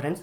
Friends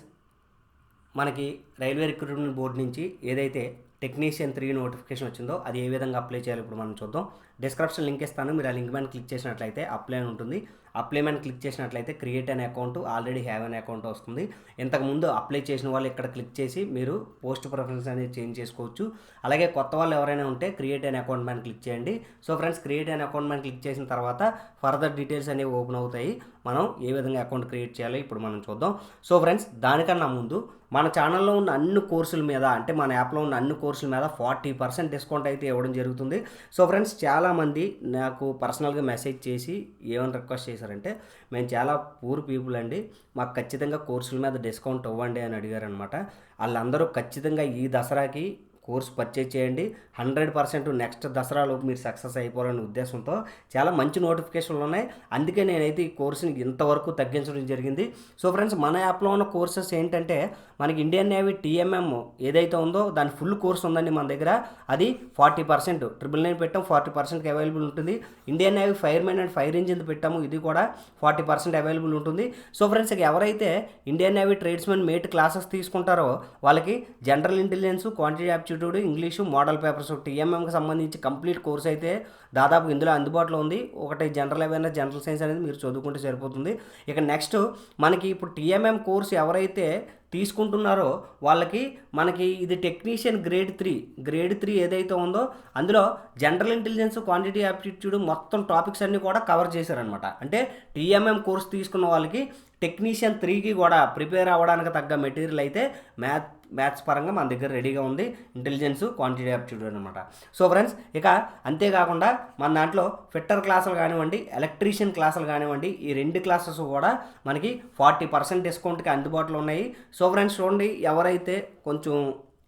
మనకి railway recruitment board నుంచి ఏదైతే టెక్నీషియన్ త్రీ నోటిఫికేషన్ వచ్చిందో అది ఏ విధంగా అప్లై చేయాలి ఇప్పుడు మనం చూద్దాం. డిస్క్రిప్షన్ లింక్ ఇస్తాను. మీరు ఆ లింక్ మీద క్లిక్ చేసినట్లయితే అప్లై ఉంటుంది. అప్లై మీద క్లిక్ చేసినట్లయితే క్రియేట్ అనే అకౌంట్ ఆల్రెడీ హ్యావ్ అనే అకౌంట్ వస్తుంది. ఇంతకుముందు అప్లై చేసిన వాళ్ళు ఇక్కడ క్లిక్ చేసి మీరు పోస్ట్ ప్రిఫరెన్స్ అనేది చేంజ్ చేసుకోవచ్చు. అలాగే కొత్త వాళ్ళు ఎవరైనా ఉంటే క్రియేట్ అనే అకౌంట్ మీద క్లిక్ చేయండి. సో ఫ్రెండ్స్ క్రియేట్ అనే అకౌంట్ మీద క్లిక్ చేసిన తర్వాత ఫర్దర్ డీటెయిల్స్ అనేవి ఓపెన్ అవుతాయి. మనం ఏ విధంగా అకౌంట్ క్రియేట్ చేయాలో ఇప్పుడు మనం చూద్దాం. సో ఫ్రెండ్స్ దానికన్నా ముందు మన ఛానల్లో ఉన్న అన్ని కోర్సుల మీద అంటే మన యాప్లో ఉన్న అన్ని కోర్సుల మీద ఫార్టీ పర్సెంట్ డిస్కౌంట్ అయితే ఇవ్వడం జరుగుతుంది. సో ఫ్రెండ్స్ చాలా చాలామంది నాకు పర్సనల్గా మెసేజ్ చేసి ఏమని రిక్వెస్ట్ చేశారంటే మేము చాలా పూర్ పీపుల్ అండి మాకు ఖచ్చితంగా కోర్సుల మీద డిస్కౌంట్ ఇవ్వండి అని అడిగారనమాట వాళ్ళందరూ ఖచ్చితంగా ఈ దసరాకి కోర్స్ పర్చేజ్ చేయండి. హండ్రెడ్ పర్సెంట్ నెక్స్ట్ దసరాలోపు మీరు సక్సెస్ అయిపోవాలనే ఉద్దేశంతో చాలా మంచి నోటిఫికేషన్లు ఉన్నాయి. అందుకే నేనైతే ఈ కోర్సుని ఇంతవరకు తగ్గించడం జరిగింది. సో ఫ్రెండ్స్ మన యాప్లో ఉన్న కోర్సెస్ ఏంటంటే మనకి ఇండియన్ నేవీ టీఎంఎం ఏదైతే ఉందో దాని ఫుల్ కోర్స్ ఉందండి మన దగ్గర. అది ఫార్టీ పర్సెంట్ ట్రిపుల్ నైన్ పెట్టాం ఫార్టీ పర్సెంట్కి అవైలబుల్ ఉంటుంది. Indian navy fire man and fire engine పెట్టాము ఇది కూడా ఫార్టీ పర్సెంట్ అవైలబుల్ ఉంటుంది. సో ఫ్రెండ్స్ ఇక ఎవరైతే Indian navy tradesmen mate classes తీసుకుంటారో వాళ్ళకి general intelligence quantity aptitude English model papers టీఎంఎంకి సంబంధించి కంప్లీట్ కోర్స్ అయితే దాదాపు ఇందులో అందుబాటులో ఉంది. ఒకటి జనరల్ అవేర్నెస్ జనరల్ సైన్స్ అనేది మీరు చదువుకుంటే సరిపోతుంది. ఇక నెక్స్ట్ మనకి ఇప్పుడు టీఎంఎం కోర్స్ ఎవరైతే తీసుకుంటున్నారో వాళ్ళకి మనకి ఇది technician grade three grade three ఏదైతే ఉందో అందులో జనరల్ ఇంటెలిజెన్స్ క్వాంటిటీ యాప్టిట్యూడ్ మొత్తం టాపిక్స్ అన్నీ కూడా కవర్ చేశారనమాట అంటే టీఎంఎం కోర్స్ తీసుకున్న వాళ్ళకి టెక్నీషియన్ త్రీకి కూడా ప్రిపేర్ అవ్వడానికి తగ్గ మెటీరియల్ అయితే మ్యాథ్ మ్యాథ్స్ పరంగా మన దగ్గర రెడీగా ఉంది. ఇంటెలిజెన్స్ క్వాంటిటీ యాప్టిట్యూడ్ అనమాట సో ఫ్రెండ్స్ ఇక అంతేకాకుండా మన దాంట్లో ఫిట్టర్ క్లాసులు కానివ్వండి ఎలక్ట్రీషియన్ క్లాసులు కానివ్వండి ఈ రెండు క్లాసెస్ కూడా మనకి ఫార్టీ పర్సెంట్ డిస్కౌంట్కి అందుబాటులో ఉన్నాయి. సో ఫ్రెండ్స్ చూడండి ఎవరైతే కొంచెం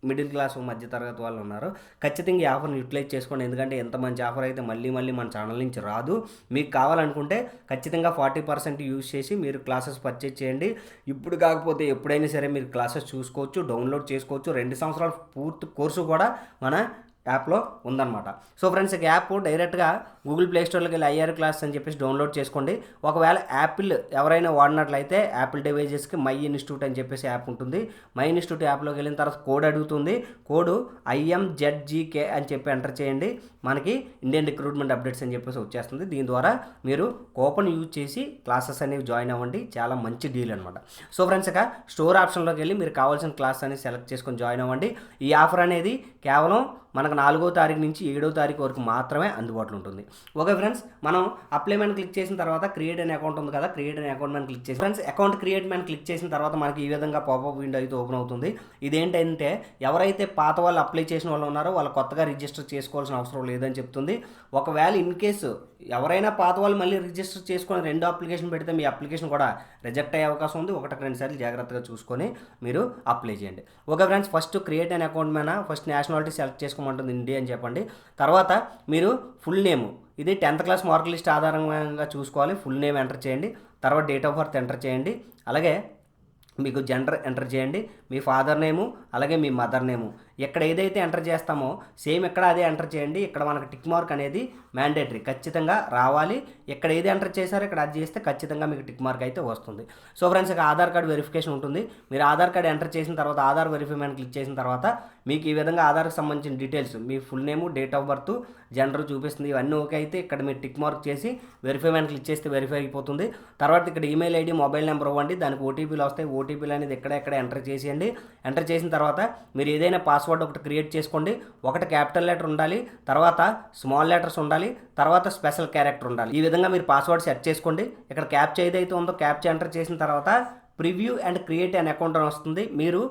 మిడిల్ క్లాస్ మధ్య తరగతి వాళ్ళు ఉన్నారు. ఖచ్చితంగా ఈ ఆఫర్ని యూటిలైజ్ చేసుకోండి. ఎందుకంటే ఎంత మంచి ఆఫర్ అయితే మళ్ళీ మళ్ళీ మన ఛానల్ నుంచి రాదు. మీకు కావాలనుకుంటే ఖచ్చితంగా ఫార్టీ పర్సెంట్ యూజ్ చేసి మీరు క్లాసెస్ పర్చేజ్ చేయండి. ఇప్పుడు కాకపోతే ఎప్పుడైనా సరే మీరు క్లాసెస్ చూసుకోవచ్చు డౌన్లోడ్ చేసుకోవచ్చు. రెండు సంవత్సరాల పూర్తి కోర్సు కూడా మన యాప్లో ఉందన్నమాట. సో ఫ్రెండ్స్ ఈ యాప్ డైరెక్ట్గా గూగుల్ ప్లే స్టోర్లోకి వెళ్ళి ఐఆర్ క్లాస్ అని చెప్పేసి డౌన్లోడ్ చేసుకోండి. ఒకవేళ యాపిల్ ఎవరైనా వాడినట్లయితే యాపిల్ డివైజెస్కి మై ఇన్స్టిట్యూట్ అని చెప్పేసి యాప్ ఉంటుంది. మై ఇన్స్టిట్యూట్ యాప్లోకి వెళ్ళిన తర్వాత కోడ్ అడుగుతుంది. కోడ్ ఐఎంజెడ్జీకే అని చెప్పి ఎంటర్ చేయండి. మనకి ఇండియన్ రిక్రూట్మెంట్ అప్డేట్స్ అని చెప్పేసి వచ్చేస్తుంది. దీని ద్వారా మీరు కూపన్ యూజ్ చేసి క్లాసెస్ అనేవి జాయిన్ అవ్వండి. చాలా మంచి డీల్ అనమాట సో ఫ్రెండ్స్ ఇక స్టోర్ ఆప్షన్లోకి వెళ్ళి మీరు కావాల్సిన క్లాస్ అనేది సెలెక్ట్ చేసుకొని జాయిన్ అవ్వండి. ఈ ఆఫర్ అనేది కేవలం మనకు నాలుగో తారీఖు నుంచి ఏడో తారీఖు వరకు మాత్రమే అందుబాటులో ఉంటుంది. ఓకే ఫ్రెండ్స్ మనం అప్లై మ్యాన్ క్లిక్ చేసిన తర్వాత క్రియేట్ అనే అకౌంట్ ఉంది కదా క్రియేట్ అనే అకౌంట్ మ్యాన్ క్లిక్ చేసి ఫ్రెండ్స్ అకౌంట్ క్రియేట్ మ్యాన్ క్లిక్ చేసిన తర్వాత మనకి ఈ విధంగా పాపప్ విండో అయితే ఓపెన్ అవుతుంది. ఇదేంటంటే ఎవరైతే పాత వాళ్ళు అప్లై చేసిన వాళ్ళు ఉన్నారో వాళ్ళు కొత్తగా రిజిస్టర్ చేసుకోవాల్సిన అవసరం లేదని చెప్తుంది. ఒకవేళ ఇన్ కేసు ఎవరైనా పాత వాళ్ళు మళ్ళీ రిజిస్టర్ చేసుకొని రెండు అప్లికేషన్ పెడితే మీ అప్లికేషన్ కూడా రిజెక్ట్ అయ్యే అవకాశం ఉంది. ఒకటి రెండు సార్లు జాగ్రత్తగా చూసుకొని మీరు అప్లై చేయండి. ఓకే ఫ్రెండ్స్ ఫస్ట్ క్రియేట్ అనే అకౌంట్ మీద ఫస్ట్ నేషనాలిటీ సెలెక్ట్ చేసుకోమంటుంది ఇండియా అని చెప్పండి. తర్వాత మీరు ఫుల్ నేమ్ ఇది టెన్త్ క్లాస్ మార్క్ లిస్ట్ ఆధారంగా చూసుకోవాలి. ఫుల్ నేమ్ ఎంటర్ చేయండి. తర్వాత డేట్ ఆఫ్ బర్త్ ఎంటర్ చేయండి. అలాగే మీకు జెండర్ ఎంటర్ చేయండి. మీ ఫాదర్ నేము అలాగే మీ మదర్ నేము. ఇక్కడ ఏదైతే ఎంటర్ చేస్తామో సేమ్ ఇక్కడ అదే ఎంటర్ చేయండి. ఇక్కడ మనకు టిక్ మార్క్ అనేది మ్యాండేటరీ. ఖచ్చితంగా రావాలి. ఇక్కడ ఏది ఎంటర్ చేశారో ఇక్కడ అది చేస్తే ఖచ్చితంగా మీకు టిక్ మార్క్ అయితే వస్తుంది. సో ఫ్రెండ్స్ ఇక ఆధార్ కార్డ్ వెరిఫికేషన్ ఉంటుంది. మీరు ఆధార్ కార్డ్ ఎంటర్ చేసిన తర్వాత ఆధార్ వెరిఫై క్లిక్ చేసిన తర్వాత మీకు ఈ విధంగా ఆధార్కి సంబంధించిన details me full name date of birth gender చూపిస్తుంది. ఇవన్నీ ఓకే అయితే ఇక్కడ మీరు టిక్ మార్క్ చేసి వెరిఫై క్లిక్ చేస్తే వెరిఫై అయిపోతుంది. తర్వాత ఇక్కడ ఈమెయిల్ ఐడి మొబైల్ నెంబర్ ఇవ్వండి. దానికి ఓటీపీలు వస్తాయి. ఓటీపీలు అనేది ఎక్కడ ఎంటర్ చేసేయండి. ఎంటర్ చేసిన తర్వాత మీరు ఏదైనా పాస్వర్డ్ ఒకటి క్రియేట్ చేసుకోండి. ఒకటి క్యాపిటల్ లెటర్ ఉండాలి. తర్వాత స్మాల్ లెటర్స్ ఉండాలి. తర్వాత స్పెషల్ క్యారెక్టర్ ఉండాలి. ఈ విధంగా మీరు పాస్వర్డ్ సెట్ చేసుకోండి. ఇక్కడ క్యాప్చ ఏదైతే ఉందో క్యాప్చ ఎంటర్ చేసిన తర్వాత preview and create and account అని వస్తుంది. మీరు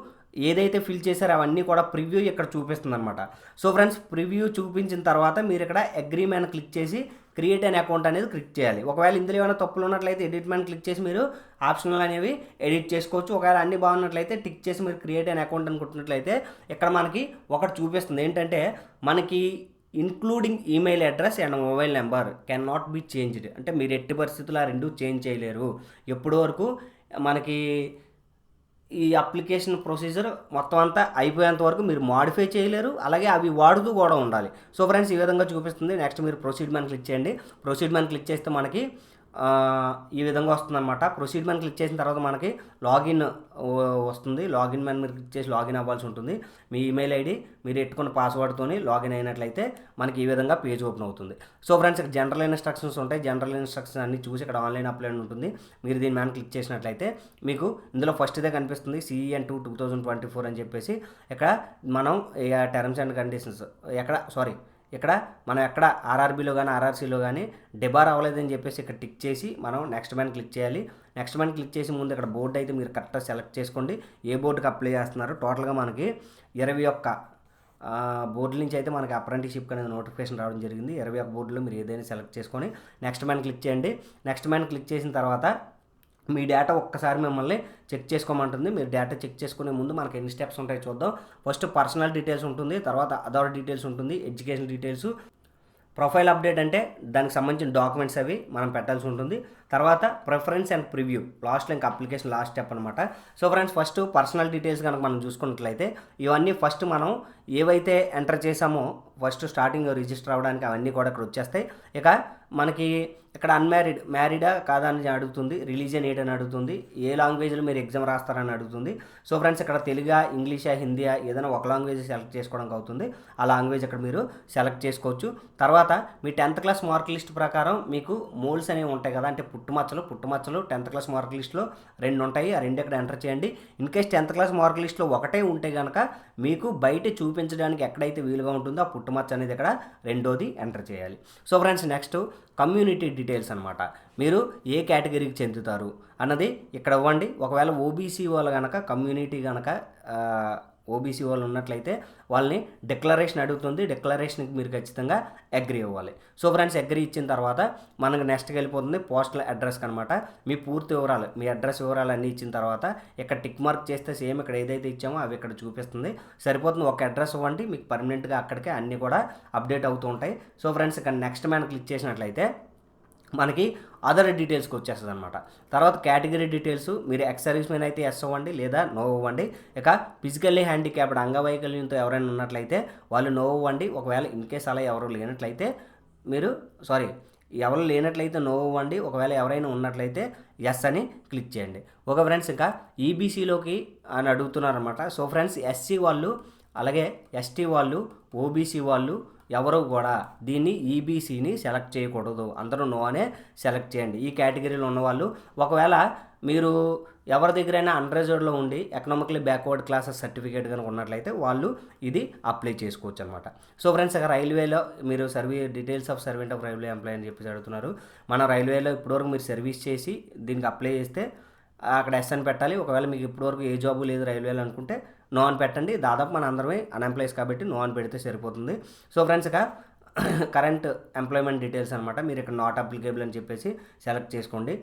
ఏదైతే ఫిల్ చేశారో అవన్నీ కూడా ప్రివ్యూ ఇక్కడ చూపిస్తుంది అనమాట సో ఫ్రెండ్స్ ప్రివ్యూ చూపించిన తర్వాత మీరు ఇక్కడ అగ్రిమెంట్ క్లిక్ చేసి క్రియేట్ అనే అకౌంట్ అనేది క్లిక్ చేయాలి. ఒకవేళ ఇందులో ఏమైనా తప్పులు ఉన్నట్లయితే ఎడిట్ మ్యాన్ క్లిక్ చేసి మీరు ఆప్షనల్ అనేవి ఎడిట్ చేసుకోవచ్చు. ఒకవేళ అన్ని బాగున్నట్లయితే టిక్ చేసి మీరు క్రియేట్ అనే అకౌంట్ అనుకుంటున్నట్లయితే ఇక్కడ మనకి ఒకటి చూపిస్తుంది. ఏంటంటే మనకి including email address and mobile number can not be changed అంటే మీరు ఎట్టి పరిస్థితులు ఆ రెండు చేంజ్ చేయలేరు. ఎప్పటి వరకు మనకి ఈ అప్లికేషన్ ప్రొసీజర్ మొత్తం అంతా అయిపోయేంత వరకు మీరు మాడిఫై చేయలేరు. అలాగే అవి వాడుతూ కూడా ఉండాలి. సో ఫ్రెండ్స్ ఈ విధంగా చూపిస్తుంది. నెక్స్ట్ మీరు ప్రొసీడ్ మ్యాన్ క్లిక్ చేయండి. ప్రొసీడ్ మ్యాన్ క్లిక్ చేస్తే మనకి ఈ విధంగా వస్తుందన్నమాట. ప్రొసీడ్ మీద క్లిక్ చేసిన తర్వాత మనకి లాగిన్ వస్తుంది. లాగిన్ మీద మీరు క్లిక్ చేసి లాగిన్ అవ్వాల్సి ఉంటుంది. మీ ఈమెయిల్ ఐడి మీరు పెట్టుకున్న పాస్వర్డ్తోని లాగిన్ అయినట్లయితే మనకి ఈ విధంగా పేజ్ ఓపెన్ అవుతుంది. సో ఫ్రెండ్స్ ఇక్కడ జనరల్ ఇన్స్ట్రక్షన్స్ ఉంటాయి. జనరల్ ఇన్స్ట్రక్షన్స్ అన్ని చూసి ఇక్కడ ఆన్లైన్ అప్లై ఉంటుంది. మీరు దీని మీద క్లిక్ చేసినట్లయితే మీకు ఇందులో ఫస్ట్దే కనిపిస్తుంది. CEN two two thousand twenty four అని చెప్పేసి ఇక్కడ మనం టర్మ్స్ అండ్ కండిషన్స్ ఎక్కడ సారీ ఇక్కడ మనం ఎక్కడ? ఆర్ఆర్బీలో కానీ ఆర్ఆర్సీలో కానీ డిబార్ అవ్వలేదని చెప్పేసి ఇక్కడ టిక్ చేసి మనం నెక్స్ట్ మ్యాన్ క్లిక్ చేయాలి. నెక్స్ట్ మ్యాన్ క్లిక్ చేసి ముందు ఇక్కడ బోర్డు అయితే మీరు కరెక్ట్గా సెలెక్ట్ చేసుకోండి. ఏ బోర్డుకి అప్లై చేస్తున్నారు? టోటల్గా మనకి ఇరవై ఒక్క బోర్డు నుంచి అయితే మనకి అప్రెంటిషిప్ అనేది నోటిఫికేషన్ రావడం జరిగింది. ఇరవై ఒక్క బోర్డులో మీరు ఏదైనా సెలెక్ట్ చేసుకొని నెక్స్ట్ మ్యాన్ క్లిక్ చేయండి. నెక్స్ట్ మ్యాన్ క్లిక్ చేసిన తర్వాత మీ డేటా ఒక్కసారి మిమ్మల్ని చెక్ చేసుకోమంటుంది. మీరు డేటా చెక్ చేసుకునే ముందు మనకి ఎన్ని స్టెప్స్ ఉంటాయో చూద్దాం. ఫస్ట్ పర్సనల్ డీటెయిల్స్ ఉంటుంది తర్వాత అదర్ డీటెయిల్స్ ఉంటుంది ఎడ్యుకేషన్ డీటెయిల్స్ ప్రొఫైల్ అప్డేట్ అంటే దానికి సంబంధించిన డాక్యుమెంట్స్ అవి మనం పెట్టాల్సి ఉంటుంది. తర్వాత ప్రిఫరెన్స్ అండ్ ప్రివ్యూ లాస్ట్లో ఇంకా అప్లికేషన్ లాస్ట్ స్టెప్ అనమాట so friends first personal details కనుక మనం చూసుకున్నట్లయితే ఇవన్నీ ఫస్ట్ మనం ఏవైతే ఎంటర్ చేసామో ఫస్ట్ స్టార్టింగ్ రిజిస్టర్ అవ్వడానికి అవన్నీ కూడా ఇక్కడ వచ్చేస్తాయి. ఇక మనకి ఇక్కడ అన్మ్యారీడ్ మ్యారీడా కాదా అని అడుగుతుంది రిలీజియన్ ఏంటని అడుగుతుంది ఏ లాంగ్వేజ్లో మీరు ఎగ్జామ్ రాస్తారని అడుగుతుంది. సో ఫ్రెండ్స్ ఇక్కడ తెలుగా ఇంగ్లీషా హిందీయా ఏదైనా ఒక లాంగ్వేజ్ సెలెక్ట్ చేసుకోవడానికి అవుతుంది. ఆ లాంగ్వేజ్ ఇక్కడ మీరు సెలెక్ట్ చేసుకోవచ్చు. తర్వాత మీ టెన్త్ క్లాస్ మార్క్ లిస్ట్ ప్రకారం మీకు మోల్స్ అనేవి ఉంటాయి కదా అంటే పుట్టుమచ్చలు పుట్టుమచ్చలు టెన్త్ క్లాస్ మార్క్ లిస్ట్లో రెండు ఉంటాయి. ఆ రెండు ఇక్కడ ఎంటర్ చేయండి. In case tenth class mark లిస్ట్లో ఒకటే ఉంటే కనుక మీకు బయట చూపించడానికి ఎక్కడైతే వీలుగా ఉంటుందో ఆ పుట్టుమచ్చ అనేది ఇక్కడ రెండోది ఎంటర్ చేయాలి. So friends next community details అనమాట మీరు ఏ కేటగిరీకి చెందుతారు అన్నది ఇక్కడ ఇవ్వండి. ఒకవేళ ఓబీసీ వాళ్ళు కనుక కమ్యూనిటీ కనుక ఓబీసీ వాళ్ళు ఉన్నట్లయితే వాళ్ళని డిక్లరేషన్ అడుగుతుంది. డిక్లరేషన్కి మీరు ఖచ్చితంగా అగ్రి అవ్వాలి. సో ఫ్రెండ్స్ అగ్రి ఇచ్చిన తర్వాత మనకు నెక్స్ట్కి వెళ్ళిపోతుంది పోస్టల్ అడ్రస్కి అనమాట మీ పూర్తి వివరాలు మీ అడ్రస్ వివరాలు అన్నీ ఇచ్చిన తర్వాత ఇక్కడ టిక్ మార్క్ చేస్తే సేమ్ ఇక్కడ ఏదైతే ఇచ్చామో అవి ఇక్కడ చూపిస్తుంది. సరిపోతుంది. ఒక అడ్రస్ ఇవ్వండి. మీకు పర్మనెంట్గా అక్కడికే అన్నీ కూడా అప్డేట్ అవుతూ ఉంటాయి. సో ఫ్రెండ్స్ ఇక్కడ నెక్స్ట్ మ్యాన్ క్లిక్ చేసినట్లయితే మనకి అదర్ డీటెయిల్స్కి వచ్చేస్తుంది అనమాట తర్వాత కేటగిరీ డీటెయిల్స్ మీరు ఎక్స్ సర్వీస్ మ్యాన్ అయితే ఎస్ అవ్వండి లేదా నో అవ్వండి. ఇక ఫిజికల్లీ హ్యాండిక్యాప్డ్ అంగవైకల్యంతో ఎవరైనా ఉన్నట్లయితే వాళ్ళు నో అవ్వండి. ఒకవేళ ఇన్ కేస్ అలా ఎవరు లేనట్లయితే మీరు సారీ ఎవరు లేనట్లయితే నో అవ్వండి. ఒకవేళ ఎవరైనా ఉన్నట్లయితే ఎస్ అని క్లిక్ చేయండి. ఓకే ఫ్రెండ్స్ ఇంకా ఈబీసీలోకి అని అడుగుతున్నారనమాట సో ఫ్రెండ్స్ ఎస్సీ వాళ్ళు అలాగే ఎస్టీ వాళ్ళు ఓబీసీ వాళ్ళు ఎవరు కూడా దీన్ని ఈబీసీని సెలెక్ట్ చేయకూడదు. అందరూ నో అనే సెలెక్ట్ చేయండి. ఈ కేటగిరీలో ఉన్నవాళ్ళు ఒకవేళ మీరు ఎవరి దగ్గరైనా అన్రిజర్వ్డ్లో ఉండి ఎకనామికలీ బ్యాక్వర్డ్ క్లాసెస్ సర్టిఫికేట్ కనుక ఉన్నట్లయితే వాళ్ళు ఇది అప్లై చేసుకోవచ్చు అనమాట సో ఫ్రెండ్స్ ఇక రైల్వేలో మీరు సర్వీ details of servant of railway employee అని చెప్పేసి అడుగుతున్నారు. మన రైల్వేలో ఇప్పటివరకు మీరు సర్వీస్ చేసి దీనికి అప్లై చేస్తే అక్కడ ఎస్ఎన్ పెట్టాలి. ఒకవేళ మీకు ఇప్పటివరకు ఏ జాబు లేదు రైల్వేలో అనుకుంటే నో అని పెట్టండి. దాదాపు మన అందరమే అన్ఎంప్లాయీస్ కాబట్టి నో అని పెడితే సరిపోతుంది. సో ఫ్రెండ్స్ ఇక కరెంట్ ఎంప్లాయ్మెంట్ డీటెయిల్స్ అనమాట మీరు ఇక్కడ నాట్ అప్లికేబుల్ అని చెప్పేసి సెలెక్ట్ చేసుకోండి.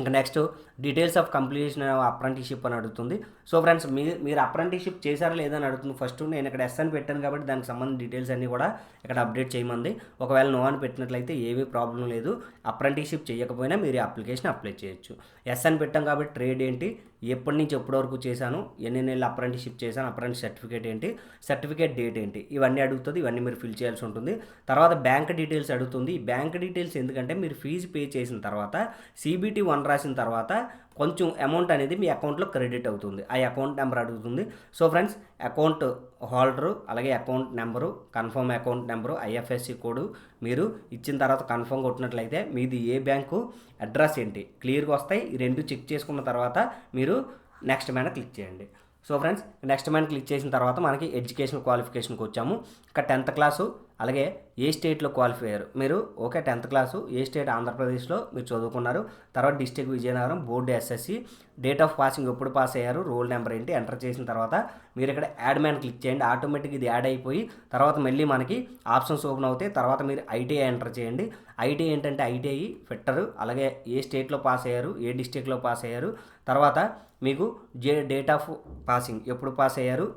ఇంకా next details of completion apprenticeship అని అడుగుతుంది. సో ఫ్రెండ్స్ మీ మీరు అప్రెంటిషిప్ చేశారా లేదని అడుగుతుంది. ఫస్ట్ నేను ఇక్కడ ఎస్ అని పెట్టాను కాబట్టి దానికి సంబంధించిన డీటెయిల్స్ అన్నీ కూడా ఇక్కడ అప్డేట్ చేయమంది. ఒకవేళ నో అని పెట్టినట్లయితే ఏమీ ప్రాబ్లం లేదు. అప్రెంటిషిప్ చేయకపోయినా మీరు అప్లికేషన్ అప్లై చేయొచ్చు. ఎస్ అని పెట్టాం కాబట్టి ట్రేడ్ ఏంటి? ఎప్పటి నుంచి ఎప్పటి వరకు చేశాను ఎన్ని నెలలు అప్రెంటిషిప్ చేశాను అప్రెంటిస్ సర్టిఫికేట్ ఏంటి సర్టిఫికేట్ డేట్ ఏంటి ఇవన్నీ అడుగుతుంది ఇవన్నీ మీరు ఫిల్ చేయాల్సి ఉంటుంది. తర్వాత బ్యాంక్ డీటెయిల్స్ అడుగుతుంది. ఈ బ్యాంక్ డీటెయిల్స్ ఎందుకంటే మీరు ఫీజు పే చేసిన తర్వాత సిబిటీ వన్ రాసిన తర్వాత కొంచెం అమౌంట్ అనేది మీ అకౌంట్లో క్రెడిట్ అవుతుంది. ఆ అకౌంట్ నెంబర్ అడుగుతుంది. సో ఫ్రెండ్స్ అకౌంట్ హోల్డరు అలాగే account number confirm account number IFSC code మీరు ఇచ్చిన తర్వాత కన్ఫర్మ్ కొట్టినట్లయితే మీది ఏ బ్యాంకు అడ్రస్ ఏంటి? క్లియర్గా వస్తాయి. ఈ రెండు చెక్ చేసుకున్న తర్వాత మీరు నెక్స్ట్ మీద క్లిక్ చేయండి. సో ఫ్రెండ్స్ నెక్స్ట్ మైన్ క్లిక్ చేసిన తర్వాత మనకి ఎడ్యుకేషన్ క్వాలిఫికేషన్కి వచ్చాము. ఇక్కడ టెన్త్ క్లాసు అలాగే ఏ స్టేట్లో క్వాలిఫై అయ్యారు? మీరు ఓకే టెన్త్ క్లాసు ఏ స్టేట్ ఆంధ్రప్రదేశ్లో మీరు చదువుకున్నారు? తర్వాత district Vizianagaram board SSC date of passing ఎప్పుడు పాస్ అయ్యారు? రోల్ నెంబర్ ఏంటి? ఎంటర్ చేసిన తర్వాత మీరు ఇక్కడ యాడ్ మ్యాన్ క్లిక్ చేయండి. ఆటోమేటిక్ ఇది యాడ్ అయిపోయి తర్వాత మళ్ళీ మనకి ఆప్షన్స్ ఓపెన్ అవుతాయి. తర్వాత మీరు ఐటీఐ ఎంటర్ చేయండి. ఐటీఐ ఏంటంటే ఐటీఐ ఫిట్టరు అలాగే ఏ స్టేట్లో పాస్ అయ్యారు? ఏ డిస్టిక్లో పాస్ అయ్యారు? తర్వాత మీకు జే డేట్ ఆఫ్ పాసింగ్ ఎప్పుడు పాస్ అయ్యారు?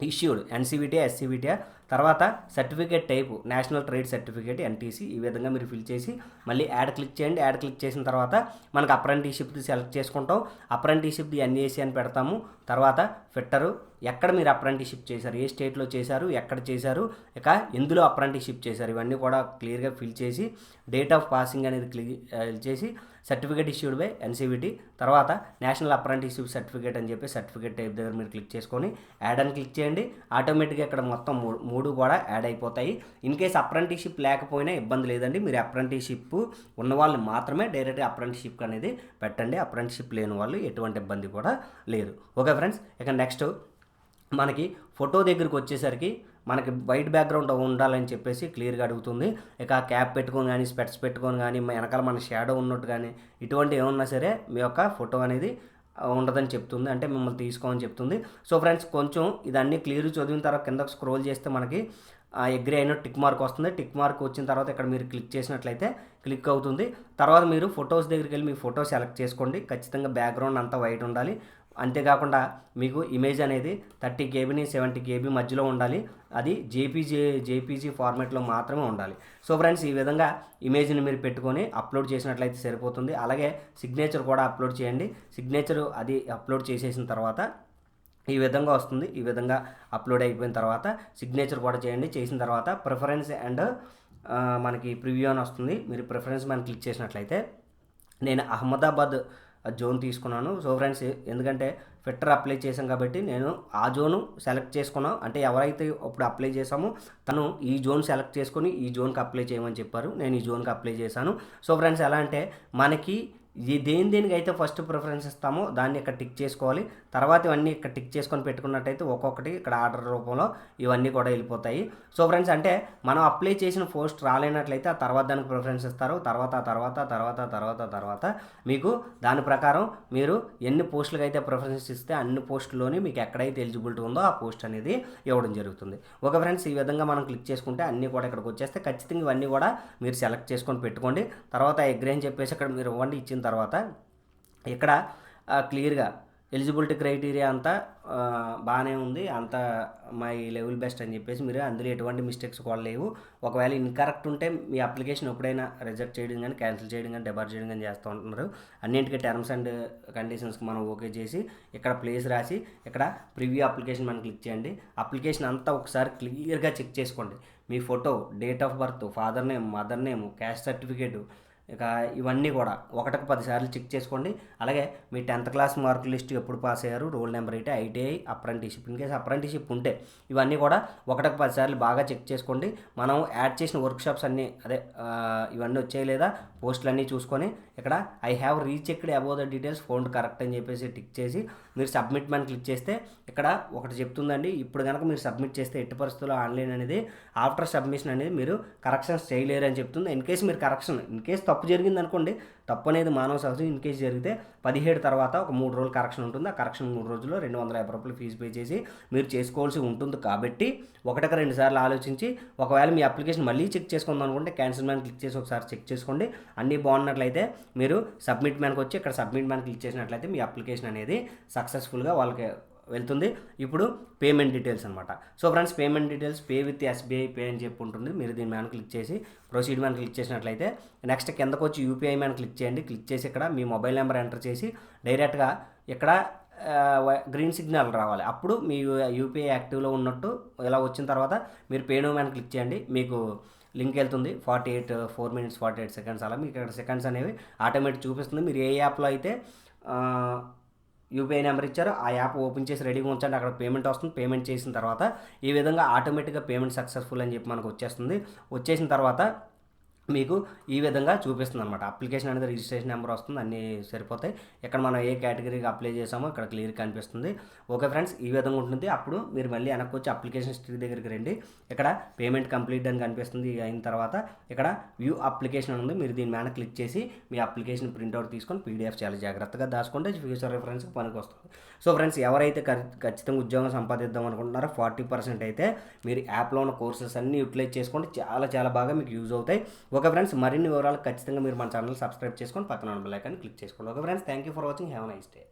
ఇష్యూడ్ ఎన్సీబీటీ ఎస్సీబీటీ తర్వాత certificate type national trade certificate NTC ఈ విధంగా మీరు ఫిల్ చేసి మళ్ళీ యాడ్ క్లిక్ చేయండి. యాడ్ క్లిక్ చేసిన తర్వాత మనకు అప్రెంటిషిప్ది సెలెక్ట్ చేసుకుంటాం. అప్రెంటిషిప్ది ఎన్ఏసీ అని పెడతాము. తర్వాత ఫిట్టరు. ఎక్కడ మీరు అప్రెంటిషిప్ చేశారు? ఏ స్టేట్లో చేశారు? ఎక్కడ చేశారు? ఇక ఎందులో అప్రెంటిషిప్ చేశారు? ఇవన్నీ కూడా క్లియర్గా ఫిల్ చేసి డేట్ ఆఫ్ పాసింగ్ అనేది క్లియర్ చేసి సర్టిఫికేట్ ఇష్యూడ్ బై ఎన్సీబీటీ. తర్వాత నేషనల్ అప్రెంటిస్షిప్ సర్టిఫికేట్ అని చెప్పి సర్టిఫికేట్ టైప్ దగ్గర మీరు క్లిక్ చేసుకొని యాడ్ అని క్లిక్ చేయండి. ఆటోమేటిక్గా ఇక్కడ మొత్తం మూడు మూడు కూడా యాడ్ అయిపోతాయి. ఇన్ కేస్ అప్రెంటిస్షిప్ లేకపోయినా ఇబ్బంది లేదండి. మీరు అప్రెంటిస్షిప్ ఉన్న వాళ్ళు మాత్రమే డైరెక్ట్గా అప్రెంటిస్షిప్ అనేది పెట్టండి. అప్రెంటిస్షిప్ లేని వాళ్ళు ఎటువంటి ఇబ్బంది కూడా లేదు. ఓకే ఫ్రెండ్స్ ఇక నెక్స్ట్ మనకి ఫోటో దగ్గరికి వచ్చేసరికి మనకి వైట్ బ్యాక్గ్రౌండ్ ఉండాలని చెప్పేసి క్లియర్గా అడుగుతుంది. ఇక క్యాప్ పెట్టుకొని కానీ స్పెట్స్ పెట్టుకొని కానీ వెనకాల మన షాడో ఉన్నట్టు కానీ ఇటువంటి ఏమన్నా సరే మీ యొక్క ఫోటో అనేది ఉండదని చెప్తుంది. అంటే మిమ్మల్ని తీసుకోమని చెప్తుంది. సో ఫ్రెండ్స్ కొంచెం ఇదన్నీ క్లియర్ చదివిన తర్వాత కిందకు స్క్రోల్ చేస్తే మనకి ఎగ్రీ అయిన టిక్ మార్క్ వస్తుంది. టిక్ మార్క్ వచ్చిన తర్వాత ఇక్కడ మీరు క్లిక్ చేసినట్లయితే క్లిక్ అవుతుంది. తర్వాత మీరు ఫొటోస్ దగ్గరికి వెళ్ళి మీ ఫోటో సెలెక్ట్ చేసుకోండి. ఖచ్చితంగా బ్యాక్గ్రౌండ్ అంతా వైట్ ఉండాలి. అంతేకాకుండా మీకు ఇమేజ్ అనేది థర్టీ కేబీని సెవెంటీ కేబీ మధ్యలో ఉండాలి. అది జేపీజీ జేపీజీ ఫార్మాట్లో మాత్రమే ఉండాలి. సో ఫ్రెండ్స్ ఈ విధంగా ఇమేజ్ని మీరు పెట్టుకొని అప్లోడ్ చేసినట్లయితే సరిపోతుంది. అలాగే సిగ్నేచర్ కూడా అప్లోడ్ చేయండి. సిగ్నేచర్ అది అప్లోడ్ చేసేసిన తర్వాత ఈ విధంగా వస్తుంది. ఈ విధంగా అప్లోడ్ అయిపోయిన తర్వాత సిగ్నేచర్ కూడా చేయండి. చేసిన తర్వాత ప్రిఫరెన్స్ అండ్ మనకి ప్రివ్యూ అని వస్తుంది. మీరు ప్రిఫరెన్స్ మనం క్లిక్ చేసినట్లయితే నేను అహ్మదాబాద్ జోన్ తీసుకున్నాను. సో ఫ్రెండ్స్ ఎందుకంటే ఫిట్టర్ అప్లై చేశాం కాబట్టి నేను ఆ జోను సెలెక్ట్ చేసుకున్నాను అంటే ఎవరైతే ఇప్పుడు అప్లై చేసామో తను ఈ జోన్ సెలెక్ట్ చేసుకొని ఈ జోన్కి అప్లై చేయమని చెప్పారు. నేను ఈ జోన్కి అప్లై చేశాను. సో ఫ్రెండ్స్ ఎలా అంటే మనకి ఇది దేని దేనికి అయితే ఫస్ట్ ప్రిఫరెన్స్ ఇస్తామో దాన్ని ఇక్కడ టిక్ చేసుకోవాలి. తర్వాత ఇవన్నీ ఇక్కడ టిక్ చేసుకొని పెట్టుకున్నట్టయితే ఒక్కొక్కటి ఇక్కడ ఆర్డర్ రూపంలో ఇవన్నీ కూడా వెళ్ళిపోతాయి. సో ఫ్రెండ్స్ అంటే మనం అప్లై చేసిన పోస్ట్ రాలేనట్లయితే ఆ తర్వాత దానికి ప్రిఫరెన్స్ ఇస్తారు. తర్వాత తర్వాత తర్వాత తర్వాత తర్వాత మీకు దాని ప్రకారం మీరు ఎన్ని పోస్టులకు అయితే ప్రిఫరెన్స్ ఇస్తే అన్ని పోస్టుల్లోని మీకు ఎక్కడైతే ఎలిజిబిలిటీ ఉందో ఆ పోస్ట్ అనేది ఇవ్వడం జరుగుతుంది. ఒక ఫ్రెండ్స్ ఈ విధంగా మనం క్లిక్ చేసుకుంటే అన్నీ కూడా ఇక్కడికి వచ్చేస్తే ఖచ్చితంగా ఇవన్నీ కూడా మీరు సెలెక్ట్ చేసుకొని పెట్టుకోండి. తర్వాత అగ్రీ అని చెప్పేసి ఇక్కడ మీరు ఇవ్వండి ఇచ్చిన తర్వాత ఇక్కడ క్లియర్గా ఎలిజిబిలిటీ క్రైటీరియా అంతా బాగానే ఉంది. అంత మై లెవెల్ బెస్ట్ అని చెప్పేసి మీరు అందులో ఎటువంటి మిస్టేక్స్ కూడా లేవు. ఒకవేళ ఇన్కరెక్ట్ ఉంటే మీ అప్లికేషన్ ఎప్పుడైనా రిజెక్ట్ చేయడం కానీ క్యాన్సిల్ చేయడం కానీ డెబార్ చేయడం కానీ చేస్తూ ఉంటున్నారు. అన్నింటికీ టర్మ్స్ అండ్ కండిషన్స్కి మనం ఓకే చేసి ఇక్కడ ప్లేస్ రాసి ఇక్కడ ప్రివ్యూ అప్లికేషన్ మనం క్లిక్ చేయండి. అప్లికేషన్ అంతా ఒకసారి క్లియర్గా చెక్ చేసుకోండి. మీ photo date of birth father name mother name caste certificate ఇక ఇవన్నీ కూడా ఒకటికి పదిసార్లు చెక్ చేసుకోండి. అలాగే మీ టెన్త్ క్లాస్ మార్క్ లిస్ట్ ఎప్పుడు పాస్ అయ్యారు రోల్ నెంబర్ అయితే ITI apprenticeship in case apprenticeship ఉంటే ఇవన్నీ కూడా ఒకటికి పదిసార్లు బాగా చెక్ చేసుకోండి. మనం యాడ్ చేసిన వర్క్షాప్స్ అన్నీ అదే ఇవన్నీ వచ్చాయి లేదా పోస్టులన్నీ చూసుకొని ఇక్కడ I have rechecked above the details found correct అని చెప్పేసి టిక్ చేసి మీరు సబ్మిట్ మన క్లిక్ చేస్తే ఇక్కడ ఒకటి చెప్తుందండి. ఇప్పుడు కనుక మీరు సబ్మిట్ చేస్తే ఎట్టి పరిస్థితుల్లో ఆన్లైన్ అనేది ఆఫ్టర్ సబ్మిషన్ అనేది మీరు కరెక్షన్స్ చేయలేరు అని చెప్తుంది. ఇన్ కేసు మీరు కరెక్షన్ ఇన్ కేసు తప్పు జరిగింది అనుకోండి తప్పు అనేది మానవ సహజం. ఇన్ కేసు జరిగితే పదిహేడు తర్వాత ఒక మూడు రోజులు కరెక్షన్ ఉంటుంది. ఆ కరెక్షన్ మూడు రోజుల్లో రెండు వందల యాభై రూపాయలు ఫీజు పే చేసి మీరు చేసుకోవాల్సి ఉంటుంది. కాబట్టి ఒకటికి రెండు సార్లు ఆలోచించి ఒకవేళ మీ అప్లికేషన్ మళ్ళీ చెక్ చేసుకుందాం అనుకుంటే క్యాన్సిల్ మ్యాన్ క్లిక్ చేసి ఒకసారి చెక్ చేసుకోండి. అన్నీ బాగున్నట్లయితే మీరు సబ్మిట్ మ్యాన్కి వచ్చి ఇక్కడ సబ్మిట్ మ్యాన్ క్లిక్ చేసినట్లయితే మీ అప్లికేషన్ అనేది సక్సెస్ఫుల్గా వాళ్ళకి వెళ్తుంది. ఇప్పుడు పేమెంట్ డీటెయిల్స్ అనమాట so friends payment details pay with SBI pay అని చెప్పి ఉంటుంది మీరు దీని మ్యాన్ క్లిక్ చేసి ప్రొసీడ్ మ్యాన్ క్లిక్ చేసినట్లయితే నెక్స్ట్ కిందకు వచ్చి యూపీఐ మ్యాన్ క్లిక్ చేయండి. క్లిక్ చేసి ఇక్కడ మీ మొబైల్ నెంబర్ ఎంటర్ చేసి డైరెక్ట్గా ఇక్కడ గ్రీన్ సిగ్నల్ రావాలి. అప్పుడు మీ యూపీఐ యాక్టివ్లో ఉన్నట్టు ఇలా వచ్చిన తర్వాత మీరు పేనో మ్యాన్ క్లిక్ చేయండి. మీకు లింక్ వెళ్తుంది. Forty eight four minutes forty eight seconds అలా మీకు ఇక్కడ సెకండ్స్ అనేవి ఆటోమేటిక్ చూపిస్తుంది. మీరు ఏ యాప్లో అయితే యూపీఐ నెంబర్ ఇచ్చారు. ఆ యాప్ ఓపెన్ చేసి రెడీగా ఉంచండి. అక్కడ పేమెంట్ వస్తుంది. పేమెంట్ చేసిన తర్వాత ఈ విధంగా ఆటోమేటిక్గా పేమెంట్ సక్సెస్ఫుల్ అని చెప్పి మనకు వచ్చేస్తుంది. వచ్చేసిన తర్వాత మీకు ఈ విధంగా చూపిస్తుంది అనమాట అప్లికేషన్ అనేది రిజిస్ట్రేషన్ నెంబర్ వస్తుంది అన్నీ సరిపోతాయి. ఇక్కడ మనం ఏ కేటగిరీకి అప్లై చేసామో ఇక్కడ క్లియర్ కనిపిస్తుంది. ఓకే ఫ్రెండ్స్ ఈ విధంగా ఉంటుంది. అప్పుడు మీరు మళ్ళీ వెనక్కి వచ్చి అప్లికేషన్ హిస్టరీ దగ్గరికి రండి. ఇక్కడ పేమెంట్ కంప్లీట్ అని కనిపిస్తుంది అయిన తర్వాత ఇక్కడ వ్యూ అప్లికేషన్ ఉంది. మీరు దీని మీద క్లిక్ చేసి మీ అప్లికేషన్ ప్రింట్అవుట్ తీసుకొని పీడిఎఫ్ చాలా జాగ్రత్తగా దాచుకుంటే ఫ్యూచర్ రిఫరెన్స్కి పనికి వస్తుంది సో ఫ్రెండ్స్ ఎవరైతే ఖచ్చితంగా ఉద్యోగం సంపాదిద్దాం అనుకుంటున్నారో ఫార్టీ పర్సెంట్ అయితే మీరు యాప్లో ఉన్న కోర్సెస్ అన్నీ యూటిలైజ్ చేసుకోండి. చాలా చాలా బాగా మీకు యూజ్ అవుతాయి. ఓకే ఫ్రెండ్స్ మరిన్ని వివరాలు ఖచ్చితంగా మీరు మన ఛానల్ సబ్స్క్రైబ్ చేసుకొని పక్కన బెల్ ఐకాన్ క్లిక్ చేసుకోండి. Okay friends thank you for watching. Have nice day.